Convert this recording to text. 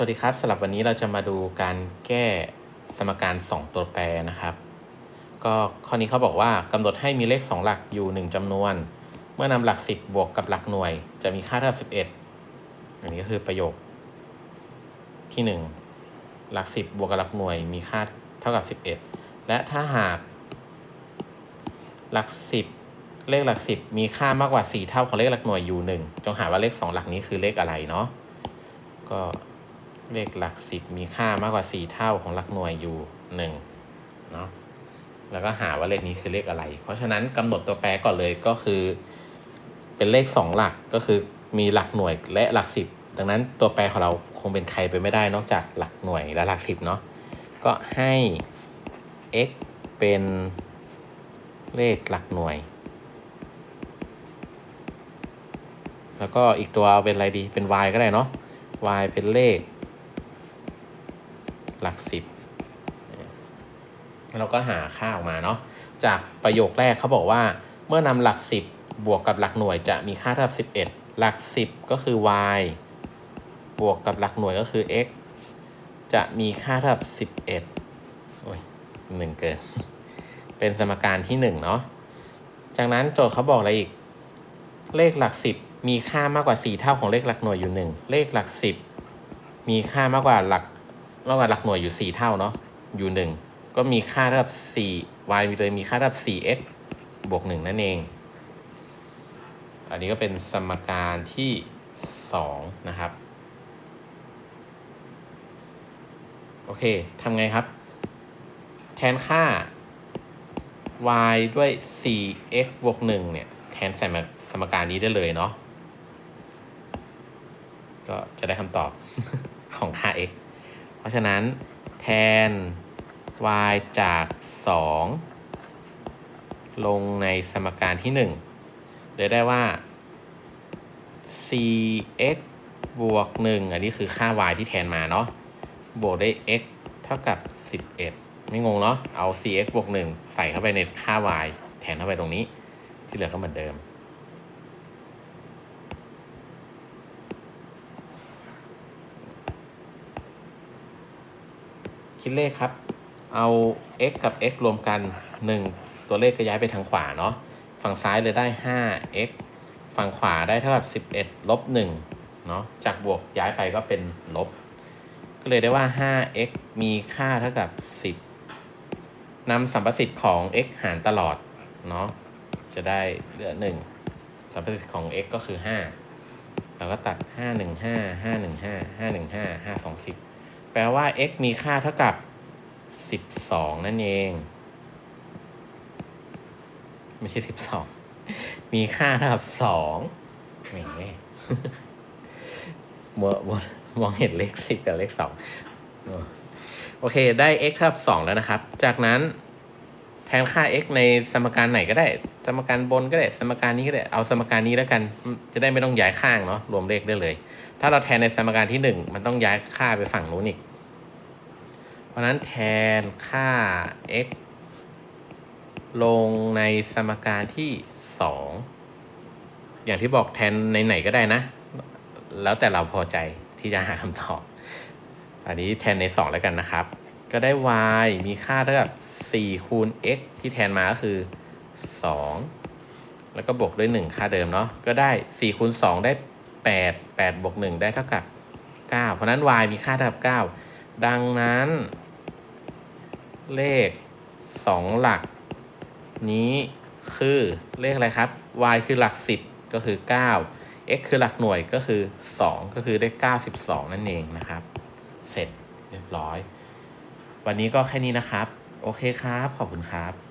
สวัสดีครับสำหรับวันนี้เราจะมาดูการแก้สมการ 2 ตัวแปรนะครับ ก็ข้อนี้เขาบอกว่ากำหนดให้มีเลข 2 หลักอยู่ 1จำนวน เมื่อนำหลัก 10 บวกกับหลักหน่วย จะมีค่าเท่ากับ11 อันนี้ก็คือประโยคที่ 1 หลัก 10 บวกกับหลักหน่วยมีค่าเท่ากับ 11 และถ้าหากหลัก 10 เลขหลัก 10 มีค่ามากกว่า 4 เท่าของเลขหลักหน่วยอยู่ 1 จงหาว่าเลข 2 หลักนี้คือเลขอะไรเนาะก็ เลขหลักสิบมีค่ามากกว่าสี่เท่าของหลักหน่วยอยู่หนึ่งเนาะแล้วก็หาว่าเลขนี้คือเลขอะไร เพราะฉะนั้นกำหนดตัวแปรก่อนเลยก็คือ เป็นเลขสองหลักก็คือมีหลักหน่วยและหลักสิบดังนั้นตัวแปรของเราคงเป็นใครไปไม่ได้นอกจากหลักหน่วยและหลักสิบเนาะก็ให้ x เป็นเลขหลักหน่วย แล้วก็อีกตัวเป็นอะไรดีเป็น y ก็ได้เนาะ y เป็นเลข หลักสิบเราก็หาค่าออกมาเนาะจากประโยคแรกเขาบอกว่า เมื่อนำหลักสิบบวกกับหลักหน่วยจะมีค่าเท่ากับสิบเอ็ดหลักสิบก็คือ y บวกกับหลักหน่วยก็คือ x จะมีค่าเท่ากับสิบเอ็ดโอ้ยหนึ่งเกิน เป็นสมการที่หนึ่งเนาะจากนั้นโจทย์เขาบอกอะไรอีก เลขหลักสิบมีค่ามากกว่าสี่เท่าของเลขหลักหน่วยอยู่หนึ่งเลขหลักสิบมีค่ามากกว่าหลัก มากกว่าหลักหน่วยอยู่สี่เท่าเนาะอยู่หนึ่งก็มีค่าเท่ากับสี่ y มีเลยมีค่าเท่ากับสี่ x บวกหนึ่งนั่นเอง อันนี้ก็เป็นสมการที่สองนะครับ โอเคทำไงครับ แทนค่า y ด้วย 4x บวก 1 เนี่ย แทนใส่มาสมการนี้ได้เลยเนาะก็จะได้คำตอบของค่า x ราะฉะนั้นแทน y จาก 2 ลงในสมการที่ 1 เลยได้ว่า 4x บวก 1 อันนี้คือค่า y ที่แทนมาเนาะ บวกได้ x เท่ากับ 11 ไม่งงเนาะ เอา 4x บวก 1 ใส่เข้าไปในค่า y แทนเข้าไปตรงนี้ ที่เหลือก็เหมือนเดิม คิดเลขครับ เอา x กับ x รวมกัน 1 ตัวเลขก็ย้ายไปทางขวาเนาะ ฝั่งซ้ายเลยได้ 5x ฝั่งขวาได้เท่ากับ 11 ลบ1เนาะ จากบวกย้ายไปก็เป็นลบ ก็เลยได้ว่า 5x มีค่าเท่ากับ 10นำสัมประสิทธิ์ของ x หารตลอด เนาะ จะได้เหลือ 1 สัมประสิทธิ์ของ x ก็คือ 5 เราก็ตัด 5 1 5 5 1 5 5 1 5 5 2 10 แปลว่า x มีค่าเท่ากับ 12 นั่นเอง ไม่ใช่ 12 มีค่าเท่ากับ2แหมมองมองมองเห็นเลขสิบกับเลขสองโอเค ได้ x เท่ากับสองแล้วนะครับ จากนั้นแทนค่า x ในสมการไหนก็ได้ สมการบนก็ได้ สมการนี้ก็ได้ เอาสมการนี้แล้วกัน จะได้ไม่ต้องย้ายข้างเนาะ รวมเลขได้เลย ถ้าเราแทนในสมการที่หนึ่งมันต้องย้ายค่าไปฝั่งนู้นอีก เพราะนั้นแทนค่า x ลงในสมการที่สองอย่างที่บอกแทนในไหนก็ได้นะ แล้วแต่เราพอใจที่จะหาคำตอบ อันนี้แทนใน2แล้วกันนะครับ ก็ได้ y มีค่าเท่ากับ4คูณ x ที่แทนมาก็คือ 2 แล้วก็บวกด้วย 1 ค่าเดิมเนาะ ก็ได้4คูณ2ได้ 8 8บวก1ได้เท่ากับ 9 เพราะนั้น y มีค่าเท่ากับ 9 ดังนั้น เลข 2 หลัก นี้คือเลขอะไรครับ y คือหลัก 10 ก็คือ 9 x คือหลักหน่วยก็คือ 2 ก็คือได้ 92 นั่นเองนะครับ เสร็จเรียบร้อย วันนี้ก็แค่นี้นะครับ โอเคครับ ขอบคุณครับ